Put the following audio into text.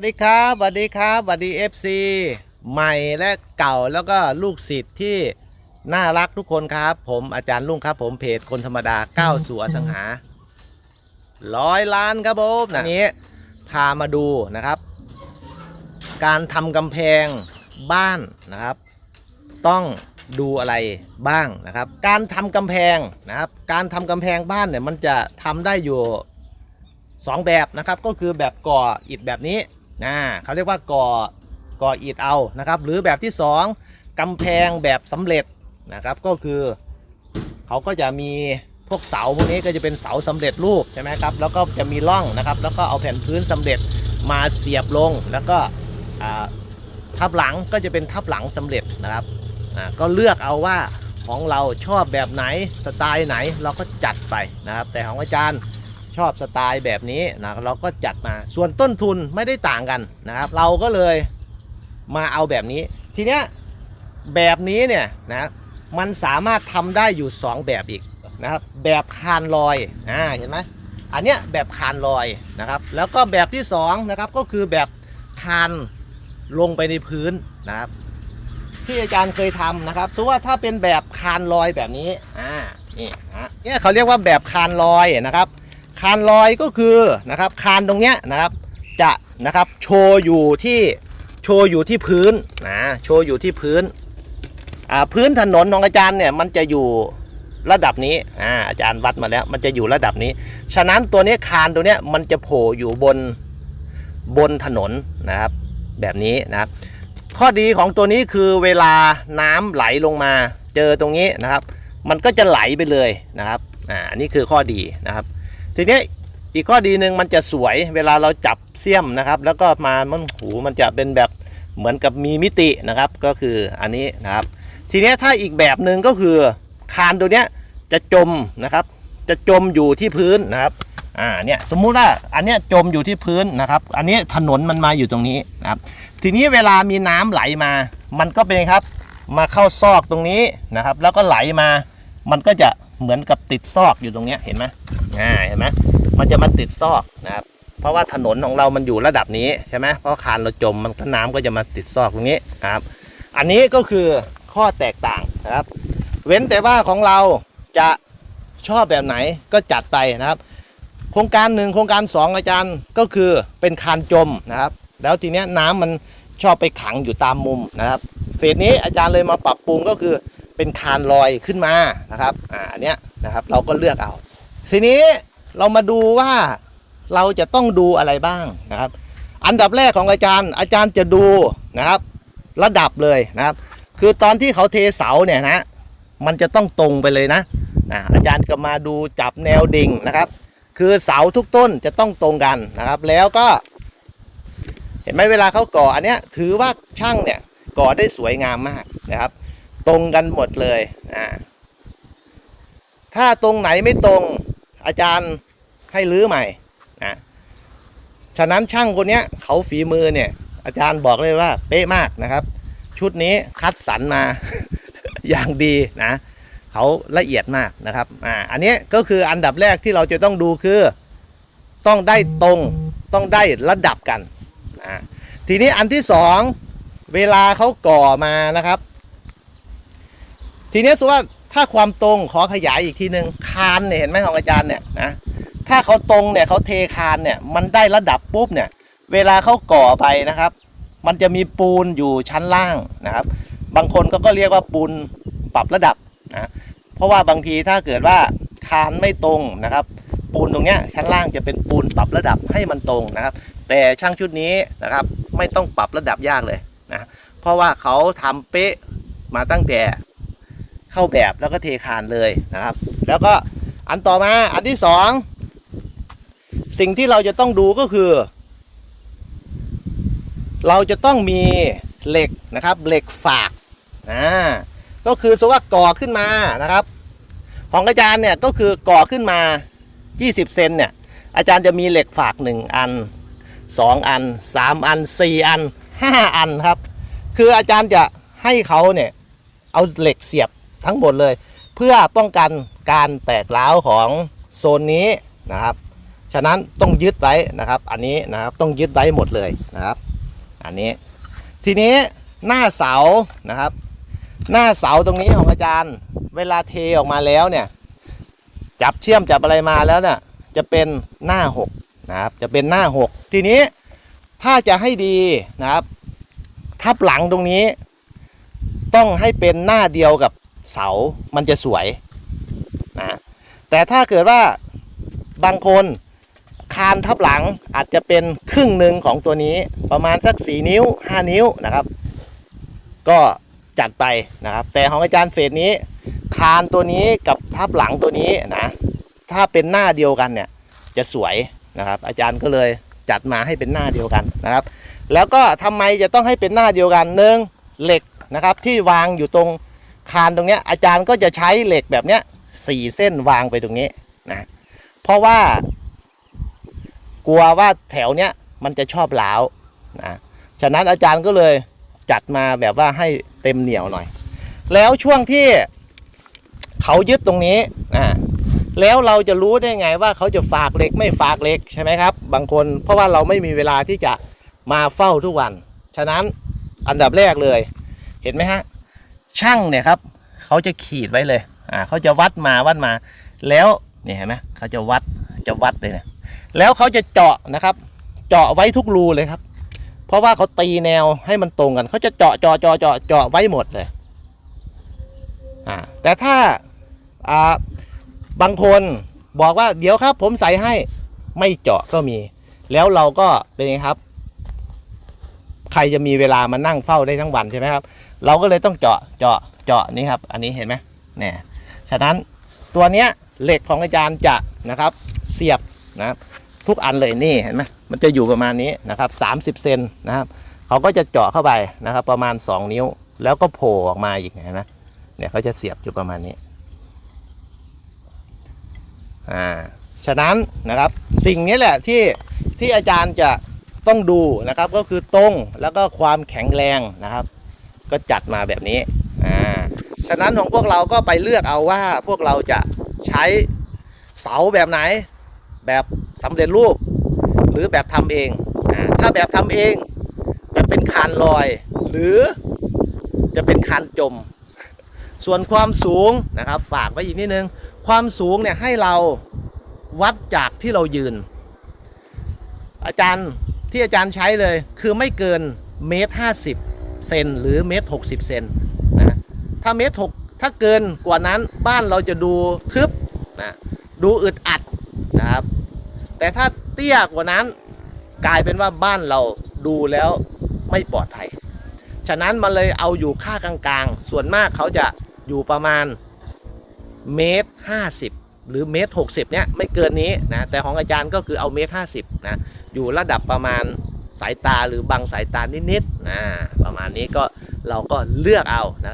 วัสดีครับสวัสดีครับสวัสดี FC ใหม่และเก่าแล้วก็ลูกศิษย์ที่น่ารักทุกคนครับ ผมอาจารย์ลุงครับ ผมเพจคนธรรมดาก้าวสู่อสังหาร้อยล้านครับผมนะนี้ พามาดูนะครับ การทำกำแพงบ้านนะครับ ต้องดูอะไรบ้างนะครับ การทำกำแพงนะครับ การทำกำแพงบ้านเนี่ยมันจะทำได้อยู่สองแบบนะครับ ก็คือแบบก่ออิฐแบบนี้ นะเขาเรียกว่าก่อก่ออิฐเอานะครับ หรือแบบที่สองกำแพงแบบสำเร็จนะครับ ก็คือเขาก็จะมีพวกเสาพวกนี้ก็จะเป็นเสาสำเร็จรูปใช่ไหมครับ แล้วก็จะมีร่องนะครับ แล้วก็เอาแผ่นพื้นสำเร็จมาเสียบลง แล้วก็ทับหลังก็จะเป็นทับหลังสำเร็จนะครับก็เลือกเอาว่าของเราชอบแบบไหนสไตล์ไหนเราก็จัดไปนะครับ แต่ของอาจารย์ ชอบสไตล์แบบนี้นะเราก็จัดมาส่วนต้นทุนไม่ได้ต่างกันนะครับ เราก็เลยมาเอาแบบนี้ ทีเนี้ยแบบนี้เนี่ยนะมันสามารถทำได้อยู่ 2 แบบอีกนะครับแบบคานลอยอ่าเห็นไหมอันเนี้ยแบบคานลอยนะครับแล้วก็แบบที่2นะครับก็คือแบบคานลงไปในพื้นนะครับที่อาจารย์เคยทำนะครับสมมติว่าถ้าเป็นแบบคานลอยแบบนี้อ่านี่ฮะเนี่ยเขาเรียกว่าแบบคานลอยนะครับ คานลอยก็คือนะครับคานตรงเนี้ยนะครับจะนะครับโชว์อยู่ที่โชว์อยู่ที่พื้นนะโชว์อยู่ที่พื้นอ่าพื้นถนนของอาจารย์เนี่ยมันจะอยู่ระดับนี้อ่าอาจารย์วัดมาแล้ว มันจะอยู่ระดับนี้ ฉะนั้นตัวนี้คานตัวเนี้ยมันจะโผล่อยู่บนบนถนนนะครับแบบนี้นะครับข้อดีของตัวนี้คือเวลาน้ำไหลลงมาเจอตรงนี้นะครับ มันก็จะไหลไปเลยนะครับอ่าอันนี้คือข้อดีนะครับ ทีนี้อีกข้อดีหนึ่งมันจะสวยเวลาเราจับเสี้ยมนะครับ แล้วก็มามันหูมันจะเป็นแบบเหมือนกับมีมิตินะครับก็คืออันนี้นะครับ ทีนี้ถ้าอีกแบบหนึ่งก็คือคานตัวเนี้ยจะจมนะครับ จะจมอยู่ที่พื้นนะครับอ่าเนี่ยสมมุติว่าอันเนี้ยจมอยู่ที่พื้นนะครับ อันนี้ถนนมันมาอยู่ตรงนี้นะครับ ทีนี้เวลามีน้ำไหลมา มันก็เป็นครับ มาเข้าซอกตรงนี้นะครับ แล้วก็ไหลมา มันก็จะ เหมือนกับติดซอกอยู่ตรงเนี้ยเห็นไหมอ่าเห็นไหมมันจะมาติดซอกนะครับ เพราะว่าถนนของเรามันอยู่ระดับนี้ใช่ไหมเพราะคานเราจมมันน้ำก็จะมาติดซอกตรงนี้นะครับ อันนี้ก็คือข้อแตกต่างนะครับ เว้นแต่ว่าของเราจะชอบแบบไหนก็จัดไปนะครับ โครงการหนึ่งโครงการสองอาจารย์ก็คือเป็นคานจมนะครับ แล้วทีเนี้ยน้ำมันชอบไปขังอยู่ตามมุมนะครับเฟสนี้อาจารย์เลยมาปรับปรุงก็คือ เป็นคานลอยขึ้นมานะครับอ่าอันเนี้ยนะครับเราก็เลือกเอา ทีนี้เรามาดูว่าเราจะต้องดูอะไรบ้างนะครับ อันดับแรกของอาจารย์ อาจารย์จะดูนะครับ ระดับเลยนะครับ คือตอนที่เขาเทเสาเนี่ยนะมันจะต้องตรงไปเลยนะนะอาจารย์ก็มาดูจับแนวดิ่งนะครับ คือเสาทุกต้นจะต้องตรงกันนะครับ แล้วก็ เห็นไหมเวลาเขาก่ออันเนี้ยถือว่าช่างเนี่ยก่อได้สวยงามมากนะครับ ตรงกันหมดเลยอ่าถ้าตรงไหนไม่ตรงอาจารย์ให้รื้อใหม่นะฉะนั้นช่างคนนี้เขาฝีมือเนี่ย อาจารย์บอกเลยว่า เป๊ะมากนะครับ ชุดนี้คัดสรรมา อย่างดีนะเขาละเอียดมากนะครับอ่าอันนี้ก็คืออันดับแรกที่เราจะต้องดูคือ ต้องได้ตรงต้องได้ระดับกันอ่าทีนี้อันที่สองเวลาเขาก่อมานะครับ ทีนี้สมมติว่าถ้าความตรงขอขยายอีกทีหนึ่งคานเนี่ยเห็นไหมของอาจารย์เนี่ยนะถ้าเขาตรงเนี่ยเขาเทคานเนี่ยมันได้ระดับปุ๊บเนี่ยเวลาเขาก่อไปนะครับ มันจะมีปูนอยู่ชั้นล่างนะครับ บางคนก็ก็เรียกว่าปูนปรับระดับนะเพราะว่าบางทีถ้าเกิดว่าคานไม่ตรงนะครับ ปูนตรงเนี้ยชั้นล่างจะเป็นปูนปรับระดับให้มันตรงนะครับ แต่ช่างชุดนี้นะครับ ไม่ต้องปรับระดับยากเลยนะเพราะว่าเขาทำเป๊ะมาตั้งแต่ เข้าแบบแล้วก็เทคานเลยนะครับ แล้วก็อันต่อมาอันที่สองสิ่งที่เราจะต้องดูก็คือ เราจะต้องมีเหล็กนะครับเหล็กฝากอ่าก็คือสว่าก่อขึ้นมานะครับ ของอาจารย์เนี่ยก็คือก่อขึ้นมา 20 เซนเนี่ยอาจารย์จะมีเหล็กฝาก 1 อัน 2 อัน 3 อัน 4 อัน 5 อันครับ คืออาจารย์จะให้เขาเนี่ยเอาเหล็กเสียบ ทั้งหมดเลย เพื่อป้องกันการแตกร้าวของโซนนี้นะครับ ฉะนั้นต้องยึดไว้นะครับ อันนี้นะครับต้องยึดไว้หมดเลยนะครับ อันนี้ ทีนี้หน้าเสานะครับ หน้าเสาตรงนี้ของอาจารย์ เวลาเทออกมาแล้วเนี่ย จับเชื่อมจับอะไรมาแล้วเนี่ยจะเป็นหน้าหกนะครับจะเป็นหน้าหกทีนี้ถ้าจะให้ดีนะครับ ทับหลังตรงนี้ ต้องให้เป็นหน้าเดียวกับ เสามันจะสวยนะแต่ถ้าเกิดว่าบางคนคานทับหลังอาจจะเป็นครึ่งหนึ่งของตัวนี้ประมาณสัก 4 นิ้ว 5 นิ้วนะครับ ก็จัดไปนะครับ แต่ของอาจารย์เฟสนี้คานตัวนี้กับทับหลังตัวนี้นะถ้าเป็นหน้าเดียวกันเนี่ยจะสวยนะครับ อาจารย์ก็เลยจัดมาให้เป็นหน้าเดียวกันนะครับ แล้วก็ทำไมจะต้องให้เป็นหน้าเดียวกันหนึ่งเหล็กนะครับที่วางอยู่ตรง คานตรงเนี้ยอาจารย์ก็จะใช้เหล็กแบบเนี้ยสี่เส้นวางไปตรงนี้นะเพราะว่า กลัวว่าแถวเนี้ยมันจะชอบหลาวนะฉะนั้นอาจารย์ก็เลยจัดมาแบบว่าให้เต็มเหนียวหน่อย แล้วช่วงที่เขายึดตรงนี้นะแล้วเราจะรู้ได้ไงว่าเขาจะฝากเหล็กไม่ฝากเหล็กใช่ไหมครับ บางคนเพราะว่าเราไม่มีเวลาที่จะมาเฝ้าทุกวัน ฉะนั้นอันดับแรกเลย เห็นไหมฮะ ช่างเนี่ยครับเขาจะขีดไว้เลยอ่าเขาจะวัดมาวัดมา แล้วเนี่ยเห็นไหมเขาจะวัดจะวัดเลยเนี่ยแล้วเขาจะเจาะนะครับ เจาะไว้ทุกรูเลยครับ เพราะว่าเขาตีแนวให้มันตรงกัน เขาจะเจาะเจาะเจาะเจาะเจาะไว้หมดเลยอ่าแต่ถ้าอ่าบางคนบอกว่าเดี๋ยวครับผมใส่ให้ไม่เจาะก็มี แล้วเราก็เป็นไงครับ ใครจะมีเวลามานั่งเฝ้าได้ทั้งวันใช่ไหมครับ เราก็เลยต้องเจาะเจาะเจาะนี่ครับ อันนี้เห็นไหมเนี่ยฉะนั้นตัวเนี้ยเหล็กของอาจารย์จะนะครับเสียบนะครับทุกอันเลยนี่เห็นไหมมันจะอยู่ประมาณนี้นะครับ30เซนนะครับเขาก็จะเจาะเข้าไปนะครับ ประมาณ 2 นิ้ว แล้วก็โผล่ออกมาอีกเห็นไหมเนี่ยเขาจะเสียบอยู่ประมาณนี้อ่าฉะนั้นนะครับสิ่งนี้แหละที่ที่อาจารย์จะ ต้องดูนะครับก็คือตรงแล้วก็ความแข็งแรงนะครับ ก็จัดมาแบบนี้อ่าฉะนั้นของพวกเราก็ไปเลือกเอาว่าพวกเราจะใช้เสาแบบไหน แบบสำเร็จรูป หรือแบบทำเองอ่าถ้าแบบทำเองจะเป็นคานลอย หรือจะเป็นคานจม ส่วนความสูงนะครับฝากไว้อีกนิดนึง ความสูงเนี่ยให้เราวัดจากที่เรายืน อาจารย์ ที่อาจารย์ใช้เลยคือไม่เกินเมตรห้าสิบเซนหรือเมตรหกสิบเซนนะถ้าเมตรหกถ้าเกินกว่านั้นบ้านเราจะดูทึบนะดูอึดอัดนะครับ แต่ถ้าเตี้ยกว่านั้นกลายเป็นว่าบ้านเราดูแล้วไม่ปลอดภัย ฉะนั้นมันเลยเอาอยู่ค่ากลางๆ ส่วนมากเขาจะอยู่ประมาณเมตรห้าสิบหรือเมตรหกสิบเนี้ยไม่เกินนี้นะแต่ของอาจารย์ก็คือเอาเมตรห้าสิบนะ อยู่ระดับประมาณสายตาหรือบังสายตานิดๆนะประมาณนี้ก็เราก็เลือกเอานะ